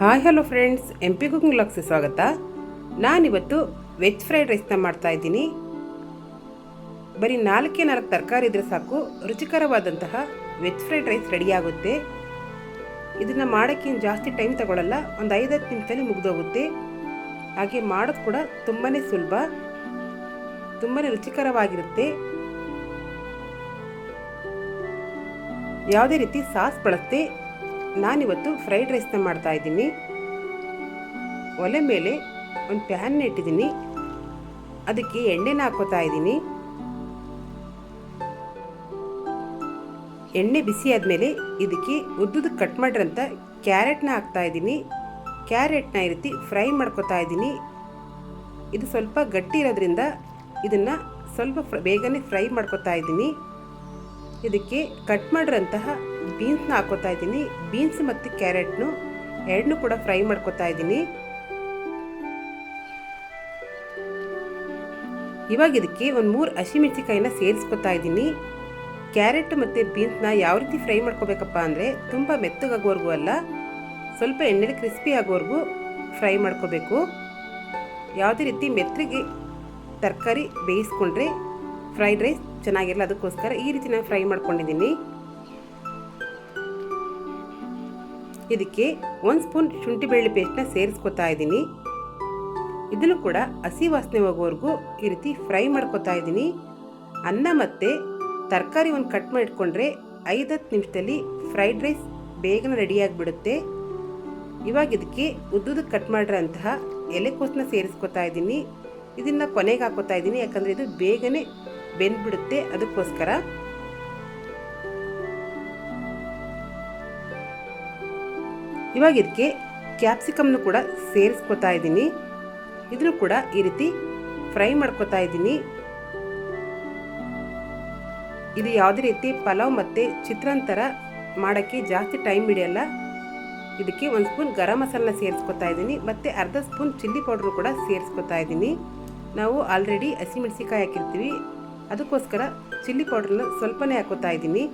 Hi hello friends M P cooking ಬ್ಲಾಗ್ಸ್ಗೆ ಸ್ವಾಗತ. ನಾನಿವತ್ತು veg fried ರೈಸ್ನ ಮಾಡ್ತಾ ಇದ್ದೀನಿ. ಬರೀ ನಾಲ್ಕೇ ನಾಲ್ಕು ತರಕಾರಿ ಇದ್ರೆ ಸಾಕು. ರುಚಿಕರವಾದಂತಹ ವೆಜ್ ಫ್ರೈಡ್ ರೈಸ್ ರೆಡಿಯಾಗುತ್ತೆ ಇದನ್ನು ಮಾಡೋಕ್ಕೆ ಏನು ಜಾಸ್ತಿ ಟೈಮ್ ತಗೊಳ್ಳಲ್ಲ ಒಂದು ಐದತ್ತು ನಿಮಿಷದಲ್ಲಿ ಮುಗಿದೋಗುತ್ತೆ. ಹಾಗೆ ಮಾಡೋದು ಕೂಡ ತುಂಬಾ ಸುಲಭ. ತುಂಬಾ ರುಚಿಕರವಾಗಿರುತ್ತೆ. ಯಾವುದೇ ರೀತಿ ಸಾಸ್ ಬಳಸದೆ ನಾನಿವತ್ತು ಫ್ರೈಡ್ ರೈಸ್ನ ಮಾಡ್ತಾ ಇದ್ದೀನಿ. ಒಲೆ ಮೇಲೆ ಒಂದು ಪ್ಯಾನ್ ಇಟ್ಟಿದ್ದೀನಿ. ಅದಕ್ಕೆ ಎಣ್ಣೆನ ಹಾಕೋತಾ ಇದ್ದೀನಿ. ಎಣ್ಣೆ ಬಿಸಿ ಆದಮೇಲೆ ಇದಕ್ಕೆ ಉದ್ದುದು ಕಟ್ ಮಾಡಿರೋಂಥ ಕ್ಯಾರೆಟ್ನ ಹಾಕ್ತಾ ಇದ್ದೀನಿ. ಕ್ಯಾರೆಟ್ನ ಈ ರೀತಿ ಫ್ರೈ ಮಾಡ್ಕೋತಾ ಇದ್ದೀನಿ. ಇದು ಸ್ವಲ್ಪ ಗಟ್ಟಿ ಇರೋದ್ರಿಂದ ಇದನ್ನು ಸ್ವಲ್ಪ ಬೇಗನೆ ಫ್ರೈ ಮಾಡ್ಕೋತಾ ಇದ್ದೀನಿ. ಇದಕ್ಕೆ ಕಟ್ ಮಾಡಿರೋಂತಹ ಬೀನ್ಸ್ನ ಹಾಕೋತಾ ಇದ್ದೀನಿ. ಬೀನ್ಸ್ ಮತ್ತು ಕ್ಯಾರೆಟ್ನು ಎರಡನ್ನೂ ಕೂಡ ಫ್ರೈ ಮಾಡ್ಕೋತಾ ಇದ್ದೀನಿ. ಇವಾಗ ಇದಕ್ಕೆ ಒಂದು ಮೂರು ಹಸಿಮೆಣ್ಸಿಕಾಯಿನ ಸೇರಿಸ್ಕೊತಾ ಇದ್ದೀನಿ. ಕ್ಯಾರೆಟ್ ಮತ್ತು ಬೀನ್ಸ್ನ ಯಾವ ರೀತಿ ಫ್ರೈ ಮಾಡ್ಕೋಬೇಕಪ್ಪ ಅಂದರೆ ತುಂಬ ಮೆತ್ತಗಾಗೋವರೆಗೂ ಅಲ್ಲ, ಸ್ವಲ್ಪ ಎಣ್ಣೆಲಿ ಕ್ರಿಸ್ಪಿ ಆಗೋವರೆಗೂ ಫ್ರೈ ಮಾಡ್ಕೋಬೇಕು. ಯಾವುದೇ ರೀತಿ ಮೆತ್ತಗೆ ತರಕಾರಿ ಬೇಯಿಸ್ಕೊಂಡ್ರೆ ಫ್ರೈಡ್ ರೈಸ್ ಚೆನ್ನಾಗಿರಲ್ಲ, ಅದಕ್ಕೋಸ್ಕರ ಈ ರೀತಿ ನಾನು ಫ್ರೈ ಮಾಡ್ಕೊಂಡಿದ್ದೀನಿ. ಇದಕ್ಕೆ ಒಂದು ಸ್ಪೂನ್ ಶುಂಠಿ ಬೆಳ್ಳಿ ಪೇಸ್ಟ್ನ ಸೇರಿಸ್ಕೊತಾ ಇದ್ದೀನಿ. ಇದನ್ನು ಕೂಡ ಹಸಿ ವಾಸನೆ ಹೋಗೋವರೆಗೂ ಈ ರೀತಿ ಫ್ರೈ ಮಾಡ್ಕೊತಾ ಇದ್ದೀನಿ. ಅನ್ನ ಮತ್ತು ತರಕಾರಿ ಒಂದು ಕಟ್ ಮಾಡಿಟ್ಕೊಂಡ್ರೆ ಐದತ್ತು ನಿಮಿಷದಲ್ಲಿ ಫ್ರೈಡ್ ರೈಸ್ ಬೇಗನೆ ರೆಡಿಯಾಗಿಬಿಡುತ್ತೆ ಇವಾಗ ಇದಕ್ಕೆ ಉದ್ದದ ಕಟ್ ಮಾಡಿರೋಂತಹ ಎಲೆಕೋಸನ್ನ ಸೇರಿಸ್ಕೊತಾ ಇದ್ದೀನಿ. ಇದನ್ನು ಕೊನೆಗೆ ಹಾಕೋತಾ ಇದ್ದೀನಿ, ಯಾಕಂದರೆ ಇದು ಬೇಗನೆ ಬೆಂದ್ಬಿಡುತ್ತೆ. ಅದಕ್ಕೋಸ್ಕರ ಇವಾಗ ಇದಕ್ಕೆ ಕ್ಯಾಪ್ಸಿಕಮ್ನು ಕೂಡ ಸೇರಿಸ್ಕೊತಾ ಇದ್ದೀನಿ. ಇದನ್ನು ಕೂಡ ಈ ರೀತಿ ಫ್ರೈ ಮಾಡ್ಕೊತಾ ಇದ್ದೀನಿ. ಇದು ಯಾವುದೇ ರೀತಿ ಪಲಾವ್ ಮತ್ತು ಚಿತ್ರಾನ್ನ ಥರ ಮಾಡೋಕ್ಕೆ ಜಾಸ್ತಿ ಟೈಮ್ ಹಿಡಿಯಲ್ಲ. ಇದಕ್ಕೆ ಒಂದು ಸ್ಪೂನ್ ಗರಂ ಮಸಾಲನ ಸೇರಿಸ್ಕೊತಾ ಇದ್ದೀನಿ. ಮತ್ತು ಅರ್ಧ ಸ್ಪೂನ್ ಚಿಲ್ಲಿ ಪೌಡ್ರು ಕೂಡ ಸೇರಿಸ್ಕೊತಾ ಇದ್ದೀನಿ. ನಾವು ಆಲ್ರೆಡಿ ಹಸಿಮೆಣಸಿಕಾಯಿ ಹಾಕಿರ್ತೀವಿ. ಅದಕ್ಕೋಸ್ಕರ ಚಿಲ್ಲಿ ಪೌಡ್ರನ್ನ ಸ್ವಲ್ಪನೇ ಹಾಕೋತಾ ಇದ್ದೀನಿ.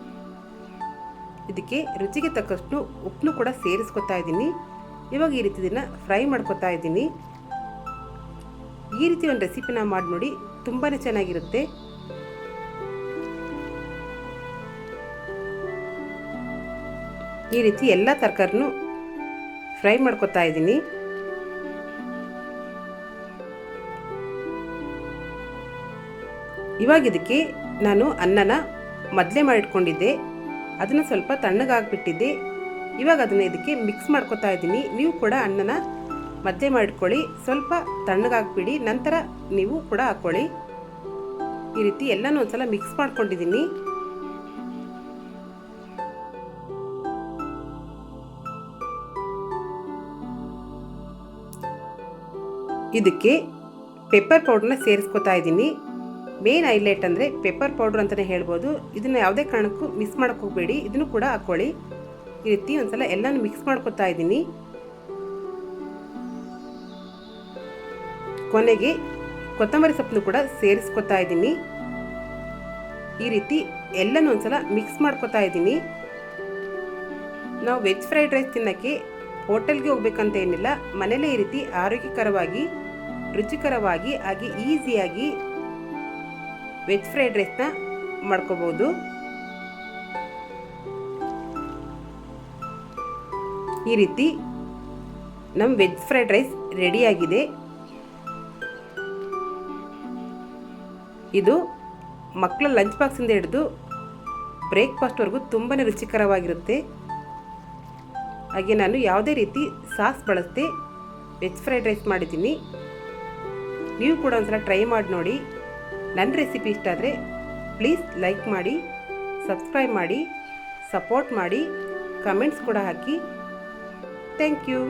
ಇದಕ್ಕೆ ರುಚಿಗೆ ತಕ್ಕಷ್ಟು ಉಪ್ಪನ್ನು ಕೂಡ ಸೇರಿಸ್ಕೊತಾ ಇದ್ದೀನಿ. ಇವಾಗ ಈ ರೀತಿ ಇದನ್ನು ಫ್ರೈ ಮಾಡ್ಕೊತಾ ಇದ್ದೀನಿ. ಈ ರೀತಿ ಒಂದು ರೆಸಿಪಿನ ಮಾಡಿ ನೋಡಿ ತುಂಬಾ ಚೆನ್ನಾಗಿರುತ್ತೆ. ಈ ರೀತಿ ಎಲ್ಲ ತರಕಾರಿನೂ ಫ್ರೈ ಮಾಡ್ಕೊತಾ ಇದ್ದೀನಿ. ಇವಾಗ ಇದಕ್ಕೆ ನಾನು ಅನ್ನನ ಮೊದಲೇ ಮಾಡಿಟ್ಕೊಂಡಿದ್ದೆ. ಅದನ್ನು ಸ್ವಲ್ಪ ತಣ್ಣಗಾಗ್ಬಿಟ್ಟಿದ್ದೆ ಇವಾಗ ಅದನ್ನು ಇದಕ್ಕೆ ಮಿಕ್ಸ್ ಮಾಡ್ಕೊತಾ ಇದ್ದೀನಿ. ನೀವು ಕೂಡ ಅನ್ನನ ಮಧ್ಯೆ ಮಾಡ್ಕೊಳ್ಳಿ. ಸ್ವಲ್ಪ ತಣ್ಣಗಾಗ್ಬಿಡಿ. ನಂತರ ನೀವು ಕೂಡ ಹಾಕ್ಕೊಳ್ಳಿ ಈ ರೀತಿ ಎಲ್ಲನೂ ಒಂದ್ಸಲ ಮಿಕ್ಸ್ ಮಾಡ್ಕೊಂಡಿದ್ದೀನಿ. ಇದಕ್ಕೆ ಪೆಪ್ಪರ್ ಪೌಡ್ರನ್ನ ಸೇರಿಸ್ಕೊತಾ ಇದ್ದೀನಿ. ಮೇನ್ ಹೈಲೈಟ್ ಅಂದರೆ ಪೆಪ್ಪರ್ ಪೌಡ್ರ್ ಅಂತಲೇ ಹೇಳ್ಬೋದು. ಇದನ್ನು ಯಾವುದೇ ಕಾರಣಕ್ಕೂ ಮಿಕ್ಸ್ ಮಾಡೋಕ್ಕೆ ಹೋಗಬೇಡಿ. ಇದನ್ನು ಕೂಡ ಹಾಕ್ಕೊಳ್ಳಿ ಈ ರೀತಿ ಒಂದ್ಸಲ ಎಲ್ಲನೂ ಮಿಕ್ಸ್ ಮಾಡ್ಕೊತಾ ಇದ್ದೀನಿ. ಕೊನೆಗೆ ಕೊತ್ತಂಬರಿ ಸೊಪ್ಪನ್ನು ಕೂಡ ಸೇರಿಸ್ಕೊತಾ ಇದ್ದೀನಿ. ಈ ರೀತಿ ಎಲ್ಲನೂ ಒಂದ್ಸಲ ಮಿಕ್ಸ್ ಮಾಡ್ಕೊತಾ ಇದ್ದೀನಿ. ನಾವು ವೆಜ್ ಫ್ರೈಡ್ ರೈಸ್ ತಿನ್ನೋಕ್ಕೆ ಹೋಟೆಲ್ಗೆ ಹೋಗ್ಬೇಕಂತ ಏನಿಲ್ಲ. ಮನೇಲೇ ಈ ರೀತಿ ಆರೋಗ್ಯಕರವಾಗಿ, ರುಚಿಕರವಾಗಿ, ಹಾಗೆ ಈಸಿಯಾಗಿ ವೆಜ್ ಫ್ರೈಡ್ ರೈಸ್ನ ಮಾಡ್ಕೋಬೋದು. ಈ ರೀತಿ ನಮ್ಮ ವೆಜ್ ಫ್ರೈಡ್ ರೈಸ್ ರೆಡಿಯಾಗಿದೆ. ಇದು ಮಕ್ಕಳ ಲಂಚ್ ಬಾಕ್ಸಿಂದ ಹಿಡಿದು ಬ್ರೇಕ್ಫಾಸ್ಟ್ವರೆಗೂ ತುಂಬಾ ರುಚಿಕರವಾಗಿರುತ್ತೆ. ಹಾಗೆ ನಾನು ಯಾವುದೇ ರೀತಿ ಸಾಸ್ ಬಳಸದೆ ವೆಜ್ ಫ್ರೈಡ್ ರೈಸ್ ಮಾಡಿದ್ದೀನಿ. ನೀವು ಕೂಡ ಒಂದ್ಸಲ ಟ್ರೈ ಮಾಡಿ ನೋಡಿ. ನನ್ನ ರೆಸಿಪಿ ಇಷ್ಟ ಆದರೆ ಪ್ಲೀಸ್ ಲೈಕ್ ಮಾಡಿ ಸಬ್ಸ್ಕ್ರೈಬ್ ಮಾಡಿ ಸಪೋರ್ಟ್ ಮಾಡಿ ಕಮೆಂಟ್ಸ್ ಕೂಡ ಹಾಕಿ. Thank you